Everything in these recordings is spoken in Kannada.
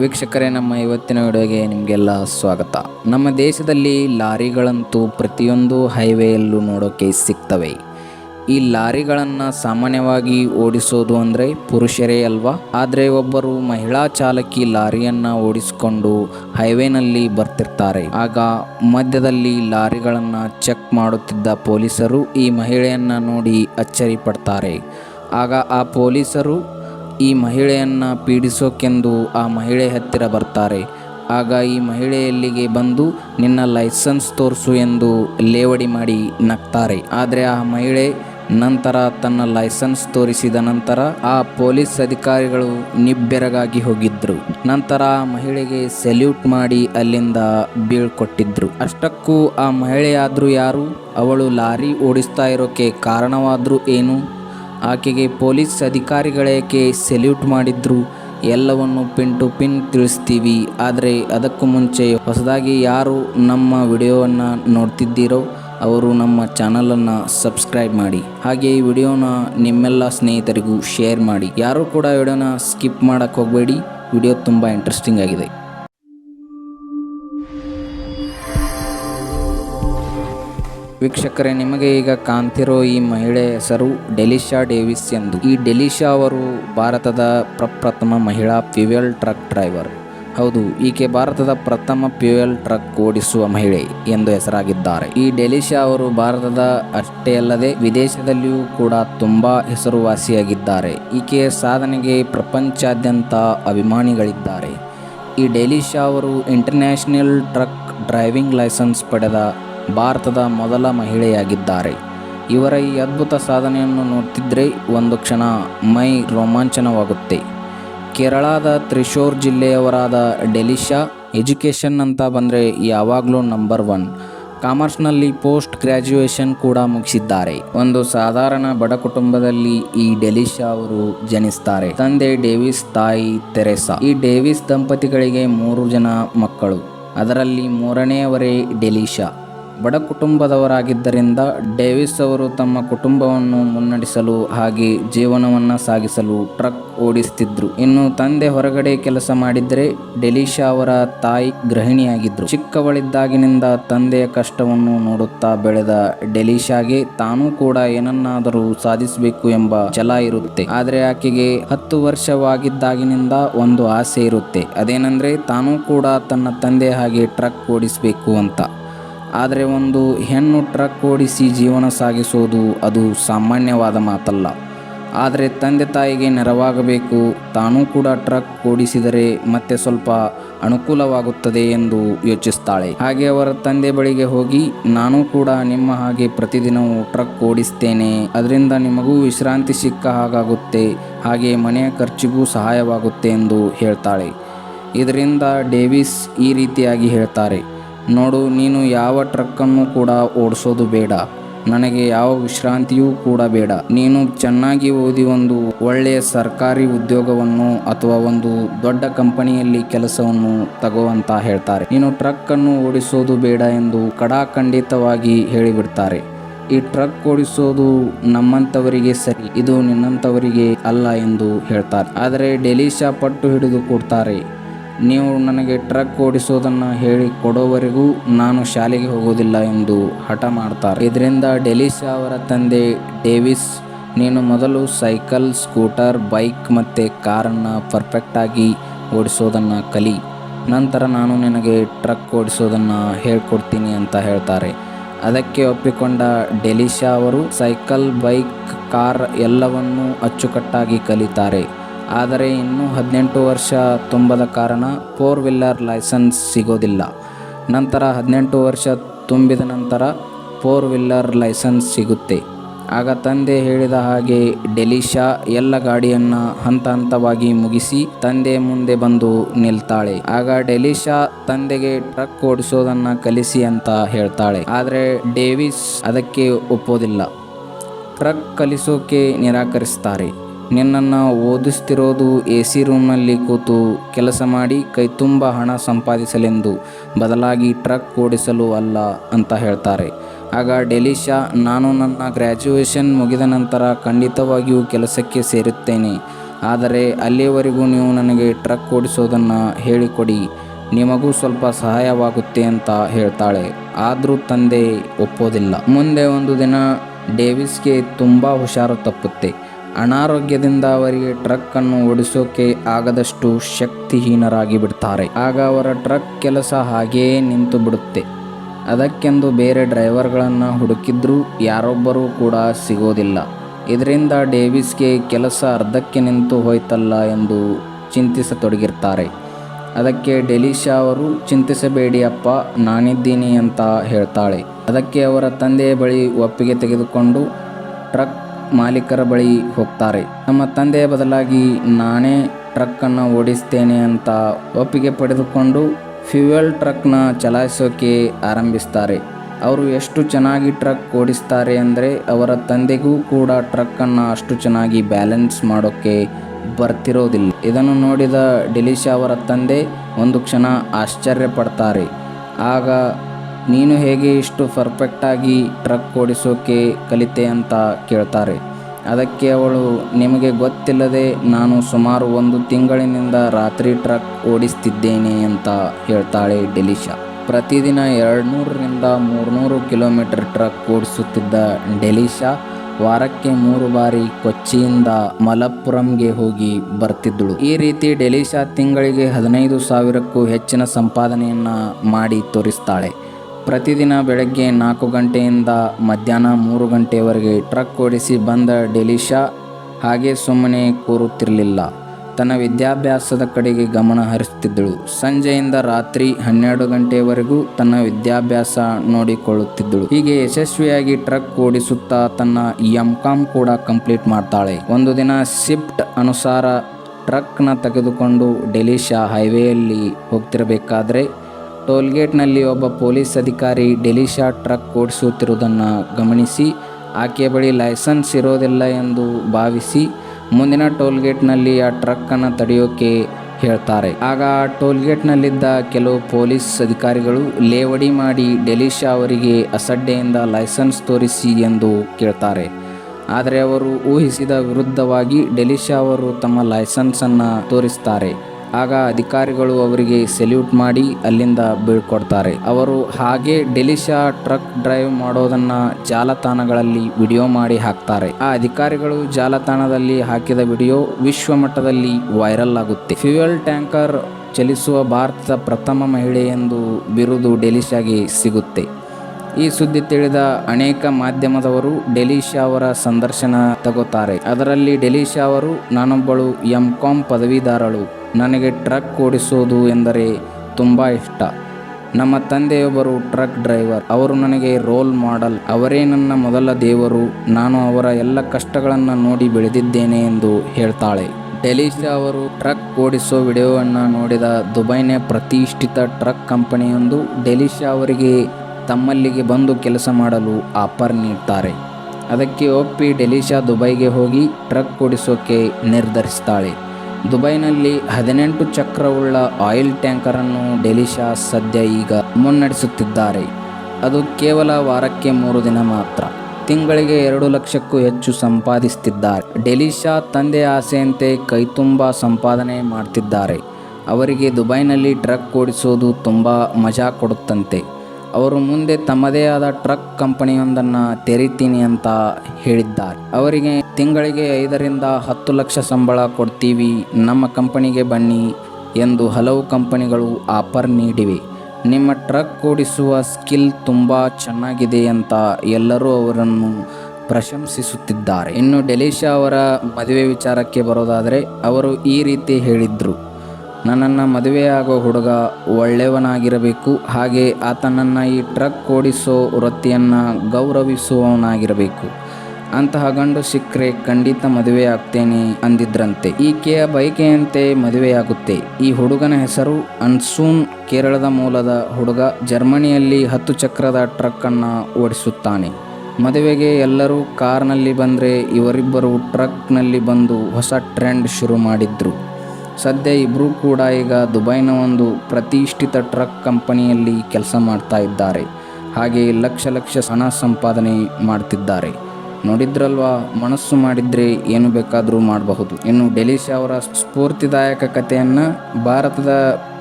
ವೀಕ್ಷಕರೇ, ನಮ್ಮ ಇವತ್ತಿನ ವಿಡಿಯೋಗೆ ನಿಮಗೆಲ್ಲ ಸ್ವಾಗತ. ನಮ್ಮ ದೇಶದಲ್ಲಿ ಲಾರಿಗಳಂತೂ ಪ್ರತಿಯೊಂದು ಹೈವೇಯಲ್ಲೂ ನೋಡೋಕೆ ಸಿಗ್ತವೆ. ಈ ಲಾರಿಗಳನ್ನು ಸಾಮಾನ್ಯವಾಗಿ ಓಡಿಸೋದು ಅಂದರೆ ಪುರುಷರೇ ಅಲ್ವಾ? ಆದರೆ ಒಬ್ಬರು ಮಹಿಳಾ ಚಾಲಕಿ ಲಾರಿಯನ್ನು ಓಡಿಸಿಕೊಂಡು ಹೈವೇನಲ್ಲಿ ಬರ್ತಿರ್ತಾರೆ. ಆಗ ಮಧ್ಯದಲ್ಲಿ ಲಾರಿಗಳನ್ನು ಚೆಕ್ ಮಾಡುತ್ತಿದ್ದ ಪೊಲೀಸರು ಈ ಮಹಿಳೆಯನ್ನು ನೋಡಿ ಅಚ್ಚರಿ ಪಡ್ತಾರೆ. ಆಗ ಆ ಪೊಲೀಸರು ಈ ಮಹಿಳೆಯನ್ನು ಪೀಡಿಸೋಕೆಂದು ಆ ಮಹಿಳೆ ಹತ್ತಿರ ಬರ್ತಾರೆ. ಆಗ ಈ ಮಹಿಳೆಯಲ್ಲಿಗೆ ಬಂದು ನಿನ್ನ ಲೈಸೆನ್ಸ್ ತೋರಿಸು ಎಂದು ಲೇವಡಿ ಮಾಡಿ ನಗ್ತಾರೆ. ಆದರೆ ಆ ಮಹಿಳೆ ನಂತರ ತನ್ನ ಲೈಸೆನ್ಸ್ ತೋರಿಸಿದ ನಂತರ ಆ ಪೊಲೀಸ್ ಅಧಿಕಾರಿಗಳು ನಿಬ್ಬೆರಗಾಗಿ ಹೋಗಿದ್ರು. ನಂತರ ಆ ಮಹಿಳೆಗೆ ಸೆಲ್ಯೂಟ್ ಮಾಡಿ ಅಲ್ಲಿಂದ ಬೀಳ್ಕೊಟ್ಟಿದ್ರು. ಅಷ್ಟಕ್ಕೂ ಆ ಮಹಿಳೆಯಾದರೂ ಯಾರು? ಅವಳು ಲಾರಿ ಓಡಿಸ್ತಾ ಇರೋಕೆ ಕಾರಣವಾದರೂ ಏನು? ಆಕೆಗೆ ಪೊಲೀಸ್ ಅಧಿಕಾರಿಗಳೇಕೆ ಸೆಲ್ಯೂಟ್ ಮಾಡಿದ್ರು? ಎಲ್ಲವನ್ನು ಪಿನ್ ಟು ಪಿನ್ ತಿಳಿಸ್ತೀವಿ. ಆದರೆ ಅದಕ್ಕೂ ಮುಂಚೆ ಹೊಸದಾಗಿ ಯಾರು ನಮ್ಮ ವಿಡಿಯೋವನ್ನು ನೋಡ್ತಿದ್ದೀರೋ ಅವರು ನಮ್ಮ ಚಾನಲನ್ನು ಸಬ್ಸ್ಕ್ರೈಬ್ ಮಾಡಿ. ಹಾಗೆ ಈ ವಿಡಿಯೋನ ನಿಮ್ಮೆಲ್ಲ ಸ್ನೇಹಿತರಿಗೂ ಶೇರ್ ಮಾಡಿ. ಯಾರೂ ಕೂಡ ವಿಡಿಯೋನ ಸ್ಕಿಪ್ ಮಾಡೋಕ್ಕೆ ಹೋಗಬೇಡಿ. ವಿಡಿಯೋ ತುಂಬ ಇಂಟ್ರೆಸ್ಟಿಂಗ್ ಆಗಿದೆ. ವೀಕ್ಷಕರೇ, ನಿಮಗೆ ಈಗ ಕಾಣ್ತಿರೋ ಈ ಮಹಿಳೆ ಹೆಸರು ಡೆಲಿಶಾ ಡೇವಿಸ್ ಎಂದು. ಈ ಡೆಲಿಶಾ ಅವರು ಭಾರತದ ಪ್ರಪ್ರಥಮ ಮಹಿಳಾ ಫ್ಯೂಯಲ್ ಟ್ರಕ್ ಡ್ರೈವರ್. ಹೌದು, ಈಕೆ ಭಾರತದ ಪ್ರಥಮ ಫ್ಯೂಯಲ್ ಟ್ರಕ್ ಓಡಿಸುವ ಮಹಿಳೆ ಎಂದು ಹೆಸರಾಗಿದ್ದಾರೆ. ಈ ಡೆಲಿಶಾ ಅವರು ಭಾರತದ ಅಷ್ಟೇ ಅಲ್ಲದೆ ವಿದೇಶದಲ್ಲಿಯೂ ಕೂಡ ತುಂಬಾ ಹೆಸರುವಾಸಿಯಾಗಿದ್ದಾರೆ. ಈಕೆಯ ಸಾಧನೆಗೆ ಪ್ರಪಂಚಾದ್ಯಂತ ಅಭಿಮಾನಿಗಳಿದ್ದಾರೆ. ಈ ಡೆಲಿಶಾ ಅವರು ಇಂಟರ್ನ್ಯಾಷನಲ್ ಟ್ರಕ್ ಡ್ರೈವಿಂಗ್ ಲೈಸೆನ್ಸ್ ಪಡೆದ ಭಾರತದ ಮೊದಲ ಮಹಿಳೆಯಾಗಿದ್ದಾರೆ. ಇವರ ಈ ಅದ್ಭುತ ಸಾಧನೆಯನ್ನು ನೋಡ್ತಿದ್ರೆ ಒಂದು ಕ್ಷಣ ಮೈ ರೋಮಾಂಚನವಾಗುತ್ತೆ. ಕೇರಳದ ತ್ರಿಶೂರ್ ಜಿಲ್ಲೆಯವರಾದ ಡೆಲಿಶಾ ಎಜುಕೇಷನ್ ಅಂತ ಬಂದರೆ ಯಾವಾಗಲೂ ನಂಬರ್ ಒನ್. ಕಾಮರ್ಸ್ನಲ್ಲಿ ಪೋಸ್ಟ್ ಗ್ರ್ಯಾಜುಯೇಷನ್ ಕೂಡ ಮುಗಿಸಿದ್ದಾರೆ. ಒಂದು ಸಾಧಾರಣ ಬಡ ಕುಟುಂಬದಲ್ಲಿ ಈ ಡೆಲಿಶಾ ಅವರು ಜನಿಸ್ತಾರೆ. ತಂದೆ ಡೇವಿಸ್, ತಾಯಿ ತೆರೆಸಾ. ಈ ಡೇವಿಸ್ ದಂಪತಿಗಳಿಗೆ ಮೂರು ಜನ ಮಕ್ಕಳು. ಅದರಲ್ಲಿ ಮೂರನೆಯವರೇ ಡೆಲಿಶಾ. ಬಡ ಕುಟುಂಬದವರಾಗಿದ್ದರಿಂದ ಡೇವಿಸ್ ಅವರು ತಮ್ಮ ಕುಟುಂಬವನ್ನು ಮುನ್ನಡೆಸಲು ಹಾಗೆ ಜೀವನವನ್ನು ಸಾಗಿಸಲು ಟ್ರಕ್ ಓಡಿಸ್ತಿದ್ರು ಇನ್ನು ತಂದೆ ಹೊರಗಡೆ ಕೆಲಸ ಮಾಡಿದರೆ ಡೆಲಿಶಾ ಅವರ ತಾಯಿ ಗೃಹಿಣಿಯಾಗಿದ್ದರು. ಚಿಕ್ಕವಳಿದ್ದಾಗಿನಿಂದ ತಂದೆಯ ಕಷ್ಟವನ್ನು ನೋಡುತ್ತಾ ಬೆಳೆದ ಡೆಲಿಶಾಗೆ ತಾನೂ ಕೂಡ ಏನನ್ನಾದರೂ ಸಾಧಿಸಬೇಕು ಎಂಬ ಛಲ ಇರುತ್ತೆ. ಆದರೆ ಆಕೆಗೆ ಹತ್ತು ವರ್ಷವಾಗಿದ್ದಾಗಿನಿಂದ ಒಂದು ಆಸೆ ಇರುತ್ತೆ. ಅದೇನೆಂದ್ರೆ ತಾನೂ ಕೂಡ ತನ್ನ ತಂದೆ ಹಾಗೆ ಟ್ರಕ್ ಓಡಿಸಬೇಕು ಅಂತ. ಆದರೆ ಒಂದು ಹೆಣ್ಣು ಟ್ರಕ್ ಓಡಿಸಿ ಜೀವನ ಸಾಗಿಸೋದು ಅದು ಸಾಮಾನ್ಯವಾದ ಮಾತಲ್ಲ. ಆದರೆ ತಂದೆ ತಾಯಿಗೆ ನೆರವಾಗಬೇಕು, ತಾನೂ ಕೂಡ ಟ್ರಕ್ ಓಡಿಸಿದರೆ ಮತ್ತೆ ಸ್ವಲ್ಪ ಅನುಕೂಲವಾಗುತ್ತದೆ ಎಂದು ಯೋಚಿಸ್ತಾಳೆ. ಹಾಗೆ ಅವರ ತಂದೆ ಬಳಿಗೆ ಹೋಗಿ, ನಾನು ಕೂಡ ನಿಮ್ಮ ಹಾಗೆ ಪ್ರತಿದಿನವೂ ಟ್ರಕ್ ಓಡಿಸ್ತೇನೆ. ಅದರಿಂದ ನಿಮಗೂ ವಿಶ್ರಾಂತಿ ಸಿಕ್ಕ ಹಾಗಾಗುತ್ತೆ. ಹಾಗೆ ಮನೆಯ ಖರ್ಚಿಗೂ ಸಹಾಯವಾಗುತ್ತೆ ಎಂದು ಹೇಳ್ತಾಳೆ. ಇದರಿಂದ ಡೇವಿಸ್ ಈ ರೀತಿಯಾಗಿ ಹೇಳ್ತಾರೆ. ನೋಡು, ನೀನು ಯಾವ ಟ್ರಕ್ಕನ್ನು ಕೂಡ ಓಡಿಸೋದು ಬೇಡ. ನನಗೆ ಯಾವ ವಿಶ್ರಾಂತಿಯೂ ಕೂಡ ಬೇಡ. ನೀನು ಚೆನ್ನಾಗಿ ಓದಿ ಒಂದು ಒಳ್ಳೆಯ ಸರ್ಕಾರಿ ಉದ್ಯೋಗವನ್ನು ಅಥವಾ ಒಂದು ದೊಡ್ಡ ಕಂಪನಿಯಲ್ಲಿ ಕೆಲಸವನ್ನು ತಗೋ ಅಂತ ಹೇಳ್ತಾರೆ. ನೀನು ಟ್ರಕ್ಕನ್ನು ಓಡಿಸೋದು ಬೇಡ ಎಂದು ಕಡಾಖಂಡಿತವಾಗಿ ಹೇಳಿಬಿಡ್ತಾರೆ. ಈ ಟ್ರಕ್ ಓಡಿಸೋದು ನಮ್ಮಂಥವರಿಗೆ ಸರಿ, ಇದು ನಿನ್ನಂಥವರಿಗೆ ಅಲ್ಲ ಎಂದು ಹೇಳ್ತಾರೆ. ಆದರೆ ಡೆಲಿಶಾ ಪಟ್ಟು ಹಿಡಿದು ಕೊಡ್ತಾರೆ. ನೀವು ನನಗೆ ಟ್ರಕ್ ಓಡಿಸೋದನ್ನು ಹೇಳಿ ಕೊಡೋವರೆಗೂ ನಾನು ಶಾಲೆಗೆ ಹೋಗೋದಿಲ್ಲ ಎಂದು ಹಠ ಮಾಡ್ತಾರೆ. ಇದರಿಂದ ಡೆಲಿಶಾ ಅವರ ತಂದೆ ಡೇವಿಸ್, ನೀನು ಮೊದಲು ಸೈಕಲ್, ಸ್ಕೂಟರ್, ಬೈಕ್ ಮತ್ತು ಕಾರನ್ನು ಪರ್ಫೆಕ್ಟಾಗಿ ಓಡಿಸೋದನ್ನು ಕಲಿ. ನಂತರ ನಾನು ನಿನಗೆ ಟ್ರಕ್ ಓಡಿಸೋದನ್ನು ಹೇಳ್ಕೊಡ್ತೀನಿ ಅಂತ ಹೇಳ್ತಾರೆ. ಅದಕ್ಕೆ ಒಪ್ಪಿಕೊಂಡ ಡೆಲಿಶಾ ಅವರು ಸೈಕಲ್, ಬೈಕ್, ಕಾರ್ ಎಲ್ಲವನ್ನೂ ಅಚ್ಚುಕಟ್ಟಾಗಿ ಕಲಿತಾರೆ. ಆದರೆ ಇನ್ನೂ ಹದಿನೆಂಟು ವರ್ಷ ತುಂಬದ ಕಾರಣ ಫೋರ್ ವೀಲರ್ ಲೈಸೆನ್ಸ್ ಸಿಗೋದಿಲ್ಲ. ನಂತರ ಹದಿನೆಂಟು ವರ್ಷ ತುಂಬಿದ ನಂತರ ಫೋರ್ ವೀಲರ್ ಲೈಸೆನ್ಸ್ ಸಿಗುತ್ತೆ. ಆಗ ತಂದೆ ಹೇಳಿದ ಹಾಗೆ ಡೆಲಿಶಾ ಎಲ್ಲ ಗಾಡಿಯನ್ನು ಹಂತ ಹಂತವಾಗಿ ಮುಗಿಸಿ ತಂದೆ ಮುಂದೆ ಬಂದು ನಿಲ್ತಾಳೆ. ಆಗ ಡೆಲಿಶಾ ತಂದೆಗೆ ಟ್ರಕ್ ಓಡಿಸೋದನ್ನ ಕಲಿಸಿ ಅಂತ ಹೇಳ್ತಾಳೆ. ಆದರೆ ಡೇವಿಸ್ ಅದಕ್ಕೆ ಒಪ್ಪೋದಿಲ್ಲ. ಟ್ರಕ್ ಕಲಿಸೋಕೆ ನಿರಾಕರಿಸ್ತಾರೆ. ನಿನ್ನನ್ನು ಓದಿಸ್ತಿರೋದು ಎ ಸಿ ರೂಮ್ನಲ್ಲಿ ಕೂತು ಕೆಲಸ ಮಾಡಿ ಕೈ ತುಂಬ ಹಣ ಸಂಪಾದಿಸಲೆಂದು ಬದಲಾಗಿ ಟ್ರಕ್ ಓಡಿಸಲು ಅಲ್ಲ ಅಂತ ಹೇಳ್ತಾರೆ. ಆಗ ಡೆಲಿಶಾ ನಾನು ನನ್ನ ಗ್ರ್ಯಾಜುಯೇಷನ್ ಮುಗಿದ ನಂತರ ಖಂಡಿತವಾಗಿಯೂ ಕೆಲಸಕ್ಕೆ ಸೇರುತ್ತೇನೆ. ಆದರೆ ಅಲ್ಲಿಯವರೆಗೂ ನೀವು ನನಗೆ ಟ್ರಕ್ ಓಡಿಸೋದನ್ನು ಹೇಳಿಕೊಡಿ. ನಿಮಗೂ ಸ್ವಲ್ಪ ಸಹಾಯವಾಗುತ್ತೆ ಅಂತ ಹೇಳ್ತಾಳೆ. ಆದರೂ ತಂದೆ ಒಪ್ಪೋದಿಲ್ಲ. ಮುಂದೆ ಒಂದು ದಿನ ಡೇವಿಸ್ಗೆ ತುಂಬ ಹುಷಾರು ತಪ್ಪುತ್ತೆ. ಅನಾರೋಗ್ಯದಿಂದ ಅವರಿಗೆ ಟ್ರಕ್ ಅನ್ನು ಓಡಿಸೋಕೆ ಆಗದಷ್ಟು ಶಕ್ತಿಹೀನರಾಗಿ ಬಿಡ್ತಾರೆ ಆಗ ಅವರ ಟ್ರಕ್ ಕೆಲಸ ಹಾಗೆಯೇ ನಿಂತು ಬಿಡುತ್ತೆ ಅದಕ್ಕೆಂದು ಬೇರೆ ಡ್ರೈವರ್ಗಳನ್ನು ಹುಡುಕಿದ್ರೂ ಯಾರೊಬ್ಬರೂ ಕೂಡ ಸಿಗೋದಿಲ್ಲ. ಇದರಿಂದ ಡೇವಿಸ್ಗೆ ಕೆಲಸ ಅರ್ಧಕ್ಕೆ ನಿಂತು ಹೋಯ್ತಲ್ಲ ಎಂದು ಚಿಂತಿಸತೊಡಗಿರ್ತಾರೆ. ಅದಕ್ಕೆ ಡೆಲಿಶಾ ಅವರು ಚಿಂತಿಸಬೇಡಿ ಅಪ್ಪ ನಾನಿದ್ದೀನಿ ಅಂತ ಹೇಳ್ತಾಳೆ. ಅದಕ್ಕೆ ಅವರ ತಂದೆಯ ಬಳಿ ಒಪ್ಪಿಗೆ ತೆಗೆದುಕೊಂಡು, ಟ್ರಕ್ ಮಾಲೀಕರ ಬಳಿ ಹೋಗ್ತಾರೆ. ನಮ್ಮ ತಂದೆಯ ಬದಲಾಗಿ ನಾನೇ ಟ್ರಕ್ಕನ್ನು ಓಡಿಸ್ತೇನೆ ಅಂತ ಒಪ್ಪಿಗೆ ಪಡೆದುಕೊಂಡು ಫ್ಯೂಯಲ್ ಟ್ರಕ್ನ ಚಲಾಯಿಸೋಕೆ ಆರಂಭಿಸ್ತಾರೆ. ಅವರು ಎಷ್ಟು ಚೆನ್ನಾಗಿ ಟ್ರಕ್ ಓಡಿಸ್ತಾರೆ ಅಂದರೆ ಅವರ ತಂದೆಗೂ ಕೂಡ ಟ್ರಕ್ಕನ್ನು ಅಷ್ಟು ಚೆನ್ನಾಗಿ ಬ್ಯಾಲೆನ್ಸ್ ಮಾಡೋಕ್ಕೆ ಬರ್ತಿರೋದಿಲ್ಲ. ಇದನ್ನು ನೋಡಿದ ಡೆಲಿಶಾ ಅವರ ತಂದೆ ಒಂದು ಕ್ಷಣ ಆಶ್ಚರ್ಯ ಪಡ್ತಾರೆ ಆಗ ನೀನು ಹೇಗೆ ಇಷ್ಟು ಪರ್ಫೆಕ್ಟಾಗಿ ಟ್ರಕ್ ಓಡಿಸೋಕೆ ಕಲಿತೆ ಅಂತ ಕೇಳ್ತಾರೆ. ಅದಕ್ಕೆ ಅವಳು, ನಿಮಗೆ ಗೊತ್ತಿಲ್ಲದೆ ನಾನು ಸುಮಾರು ಒಂದು ತಿಂಗಳಿನಿಂದ ರಾತ್ರಿ ಟ್ರಕ್ ಓಡಿಸ್ತಿದ್ದೇನೆ ಅಂತ ಹೇಳ್ತಾಳೆ ಡೆಲಿಶಾ ಪ್ರತಿದಿನ ಎರಡುನೂರರಿಂದ ಮೂರುನೂರು ಕಿಲೋಮೀಟರ್ ಟ್ರಕ್ ಓಡಿಸುತ್ತಿದ್ದ ಡೆಲಿಶಾ ವಾರಕ್ಕೆ ಮೂರು ಬಾರಿ ಕೊಚ್ಚಿಯಿಂದ ಮಲಪ್ಪುರಂಗೆ ಹೋಗಿ ಬರ್ತಿದ್ದಳು. ಈ ರೀತಿ ಡೆಲಿಶಾ ತಿಂಗಳಿಗೆ ಹದಿನೈದು ಸಾವಿರಕ್ಕೂ ಹೆಚ್ಚಿನ ಸಂಪಾದನೆಯನ್ನು ಮಾಡಿ ತೋರಿಸ್ತಾಳೆ. ಪ್ರತಿದಿನ ಬೆಳಗ್ಗೆ ನಾಲ್ಕು ಗಂಟೆಯಿಂದ ಮಧ್ಯಾಹ್ನ ಮೂರು ಗಂಟೆಯವರೆಗೆ ಟ್ರಕ್ ಓಡಿಸಿ ಬಂದ ಡೆಲಿಶಾ ಹಾಗೆ ಸುಮ್ಮನೆ ಕೂರುತ್ತಿರಲಿಲ್ಲ. ತನ್ನ ವಿದ್ಯಾಭ್ಯಾಸದ ಕಡೆಗೆ ಗಮನ ಹರಿಸುತ್ತಿದ್ದಳು. ಸಂಜೆಯಿಂದ ರಾತ್ರಿ ಹನ್ನೆರಡು ಗಂಟೆಯವರೆಗೂ ತನ್ನ ವಿದ್ಯಾಭ್ಯಾಸ ನೋಡಿಕೊಳ್ಳುತ್ತಿದ್ದಳು. ಹೀಗೆ ಯಶಸ್ವಿಯಾಗಿ ಟ್ರಕ್ ಓಡಿಸುತ್ತಾ ತನ್ನ ಎಂ ಕಾಮ್ ಕೂಡ ಕಂಪ್ಲೀಟ್ ಮಾಡ್ತಾಳೆ. ಒಂದು ದಿನ ಶಿಫ್ಟ್ ಅನುಸಾರ ಟ್ರಕ್ನ ತೆಗೆದುಕೊಂಡು ಡೆಲಿಶಾ ಹೈವೇಯಲ್ಲಿ ಹೋಗ್ತಿರಬೇಕಾದ್ರೆ ಟೋಲ್ಗೇಟ್ನಲ್ಲಿ ಒಬ್ಬ ಪೊಲೀಸ್ ಅಧಿಕಾರಿ ಡೆಲಿಶಾ ಟ್ರಕ್ ಓಡಿಸುತ್ತಿರುವುದನ್ನು ಗಮನಿಸಿ, ಆಕೆಯ ಬಳಿ ಲೈಸೆನ್ಸ್ ಇರೋದಿಲ್ಲ ಎಂದು ಭಾವಿಸಿ ಮುಂದಿನ ಟೋಲ್ಗೇಟ್ನಲ್ಲಿ ಆ ಟ್ರಕ್ಕನ್ನು ತಡೆಯೋಕೆ ಹೇಳ್ತಾರೆ. ಆಗ ಟೋಲ್ಗೇಟ್ನಲ್ಲಿದ್ದ ಕೆಲವು ಪೊಲೀಸ್ ಅಧಿಕಾರಿಗಳು ಲೇವಡಿ ಮಾಡಿ ಡೆಲಿಶಾ ಅವರಿಗೆ ಅಸಡ್ಡೆಯಿಂದ ಲೈಸೆನ್ಸ್ ತೋರಿಸಿ ಎಂದು ಕೇಳ್ತಾರೆ. ಆದರೆ ಅವರು ಊಹಿಸಿದ ವಿರುದ್ಧವಾಗಿ ಡೆಲಿಶಾ ಅವರು ತಮ್ಮ ಲೈಸೆನ್ಸನ್ನು ತೋರಿಸ್ತಾರೆ. ಆಗ ಅಧಿಕಾರಿಗಳು ಅವರಿಗೆ ಸೆಲ್ಯೂಟ್ ಮಾಡಿ ಅಲ್ಲಿಂದ ಬೀಳ್ಕೊಡ್ತಾರೆ. ಅವರು ಹಾಗೆ ಡೆಲಿಶಾ ಟ್ರಕ್ ಡ್ರೈವ್ ಮಾಡೋದನ್ನ ಜಾಲತಾಣಗಳಲ್ಲಿ ವಿಡಿಯೋ ಮಾಡಿ ಹಾಕ್ತಾರೆ. ಆ ಅಧಿಕಾರಿಗಳು ಜಾಲತಾಣದಲ್ಲಿ ಹಾಕಿದ ವಿಡಿಯೋ ವಿಶ್ವ ಮಟ್ಟದಲ್ಲಿ ವೈರಲ್ ಆಗುತ್ತೆ. ಫ್ಯೂಯಲ್ ಟ್ಯಾಂಕರ್ ಚಲಿಸುವ ಭಾರತದ ಪ್ರಥಮ ಮಹಿಳೆ ಎಂದು ಬಿರುದು ಡೆಲಿಶಾಗೆ ಸಿಗುತ್ತೆ. ಈ ಸುದ್ದಿ ತಿಳಿದ ಅನೇಕ ಮಾಧ್ಯಮದವರು ಡೆಲಿಶಾ ಅವರ ಸಂದರ್ಶನ ತಗೋತಾರೆ. ಅದರಲ್ಲಿ ಡೆಲಿಶಾ ಅವರು ನಾನೊಬ್ಬಳು ಎಂ ಕಾಂ ಪದವೀಧರಳು. ನನಗೆ ಟ್ರಕ್ ಓಡಿಸೋದು ಎಂದರೆ ತುಂಬ ಇಷ್ಟ. ನಮ್ಮ ತಂದೆಯೊಬ್ಬರು ಟ್ರಕ್ ಡ್ರೈವರ್. ಅವರು ನನಗೆ ರೋಲ್ ಮಾಡೆಲ್. ಅವರೇ ನನ್ನ ಮೊದಲ ದೇವರು. ನಾನು ಅವರ ಎಲ್ಲ ಕಷ್ಟಗಳನ್ನು ನೋಡಿ ಬೆಳೆದಿದ್ದೇನೆ ಎಂದು ಹೇಳ್ತಾಳೆ. ಡೆಲಿಶಾ ಅವರು ಟ್ರಕ್ ಓಡಿಸೋ ವಿಡಿಯೋವನ್ನು ನೋಡಿದ ದುಬೈನ ಪ್ರತಿಷ್ಠಿತ ಟ್ರಕ್ ಕಂಪನಿಯೊಂದು ಡೆಲಿಶಾ ಅವರಿಗೆ ತಮ್ಮಲ್ಲಿಗೆ ಬಂದು ಕೆಲಸ ಮಾಡಲು ಆಫರ್ ನೀಡ್ತಾರೆ. ಅದಕ್ಕೆ ಒಪ್ಪಿ ಡೆಲಿಶಾ ದುಬೈಗೆ ಹೋಗಿ ಟ್ರಕ್ ಓಡಿಸೋಕೆ ನಿರ್ಧರಿಸ್ತಾಳೆ. ದುಬೈನಲ್ಲಿ ಹದಿನೆಂಟು ಚಕ್ರವುಳ್ಳ ಆಯಿಲ್ ಟ್ಯಾಂಕರನ್ನು ಡೆಲಿಶಾ ಸದ್ಯ ಈಗ ಮುನ್ನಡೆಸುತ್ತಿದ್ದಾರೆ. ಅದು ಕೇವಲ ವಾರಕ್ಕೆ ಮೂರು ದಿನ ಮಾತ್ರ. ತಿಂಗಳಿಗೆ ಎರಡು ಲಕ್ಷಕ್ಕೂ ಹೆಚ್ಚು ಸಂಪಾದಿಸುತ್ತಿದ್ದಾರೆ. ಡೆಲಿಶಾ ತಂದೆ ಆಸೆಯಂತೆ ಕೈತುಂಬ ಸಂಪಾದನೆ ಮಾಡ್ತಿದ್ದಾರೆ. ಅವರಿಗೆ ದುಬೈನಲ್ಲಿ ಟ್ರಕ್ ಓಡಿಸೋದು ತುಂಬ ಮಜಾ ಕೊಡುತ್ತಂತೆ. ಅವರು ಮುಂದೆ ತಮ್ಮದೇ ಆದ ಟ್ರಕ್ ಕಂಪನಿಯೊಂದನ್ನು ತೆರಿತೀನಿ ಅಂತ ಹೇಳಿದ್ದಾರೆ. ಅವರಿಗೆ ತಿಂಗಳಿಗೆ ಐದರಿಂದ ಹತ್ತು ಲಕ್ಷ ಸಂಬಳ ಕೊಡ್ತೀವಿ. ನಮ್ಮ ಕಂಪನಿಗೆ ಬನ್ನಿ ಎಂದು ಹಲವು ಕಂಪನಿಗಳು ಆಫರ್ ನೀಡಿವೆ. ನಿಮ್ಮ ಟ್ರಕ್ ಓಡಿಸುವ ಸ್ಕಿಲ್ ತುಂಬ ಚೆನ್ನಾಗಿದೆ ಅಂತ ಎಲ್ಲರೂ ಅವರನ್ನು ಪ್ರಶಂಸಿಸುತ್ತಿದ್ದಾರೆ. ಇನ್ನು ಡೆಲಿಶಾ ಅವರ ಮದುವೆ ವಿಚಾರಕ್ಕೆ ಬರೋದಾದರೆ ಅವರು ಈ ರೀತಿ ಹೇಳಿದ್ರು. ನನ್ನನ್ನು ಮದುವೆಯಾಗೋ ಹುಡುಗ ಒಳ್ಳೆಯವನಾಗಿರಬೇಕು, ಹಾಗೆ ಆತನನ್ನು ಈ ಟ್ರಕ್ ಓಡಿಸೋ ವೃತ್ತಿಯನ್ನು ಗೌರವಿಸುವವನಾಗಿರಬೇಕು. ಅಂತಹ ಗಂಡು ಸಿಕ್ಕರೆ ಖಂಡಿತ ಮದುವೆ ಆಗ್ತೇನೆ ಅಂದಿದ್ರಂತೆ. ಈಕೆಯ ಬಯಕೆಯಂತೆ ಮದುವೆಯಾಗುತ್ತೆ. ಈ ಹುಡುಗನ ಹೆಸರು ಅನ್ಸೂನ್, ಕೇರಳದ ಮೂಲದ ಹುಡುಗ. ಜರ್ಮನಿಯಲ್ಲಿ ಹತ್ತು ಚಕ್ರದ ಟ್ರಕ್ಕನ್ನು ಓಡಿಸುತ್ತಾನೆ. ಮದುವೆಗೆ ಎಲ್ಲರೂ ಕಾರ್ನಲ್ಲಿ ಬಂದರೆ ಇವರಿಬ್ಬರು ಟ್ರಕ್ನಲ್ಲಿ ಬಂದು ಹೊಸ ಟ್ರೆಂಡ್ ಶುರು ಮಾಡಿದ್ರು. ಸದ್ಯ ಇಬ್ಬರೂ ಕೂಡ ಈಗ ದುಬೈನ ಒಂದು ಪ್ರತಿಷ್ಠಿತ ಟ್ರಕ್ ಕಂಪನಿಯಲ್ಲಿ ಕೆಲಸ ಮಾಡ್ತಾ ಇದ್ದಾರೆ. ಹಾಗೆ ಲಕ್ಷ ಲಕ್ಷ ಹಣ ಸಂಪಾದನೆ ಮಾಡ್ತಿದ್ದಾರೆ. ನೋಡಿದ್ರಲ್ವಾ, ಮನಸ್ಸು ಮಾಡಿದ್ರೆ ಏನು ಬೇಕಾದರೂ ಮಾಡಬಹುದು. ಇನ್ನು ಡೆಲಿಶಾ ಅವರ ಸ್ಫೂರ್ತಿದಾಯಕ ಕಥೆಯನ್ನು ಭಾರತದ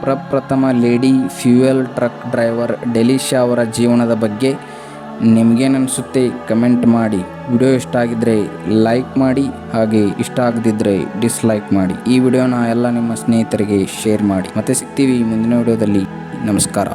ಪ್ರಪ್ರಥಮ lady fuel truck driver Delisha ಅವರ ಜೀವನದ ಬಗ್ಗೆ ನಿಮಗೇನನ್ಸುತ್ತೆ ಕಮೆಂಟ್ ಮಾಡಿ. ವಿಡಿಯೋ ಇಷ್ಟ ಆಗಿದ್ದರೆ ಲೈಕ್ ಮಾಡಿ ಹಾಗೆ ಇಷ್ಟ ಆಗದಿದ್ದರೆ ಡಿಸ್ಲೈಕ್ ಮಾಡಿ. ಈ ವಿಡಿಯೋನ ಎಲ್ಲ ನಿಮ್ಮ ಸ್ನೇಹಿತರಿಗೆ ಶೇರ್ ಮಾಡಿ. ಮತ್ತೆ ಸಿಗ್ತೀವಿ ಮುಂದಿನ ವಿಡಿಯೋದಲ್ಲಿ. ನಮಸ್ಕಾರ.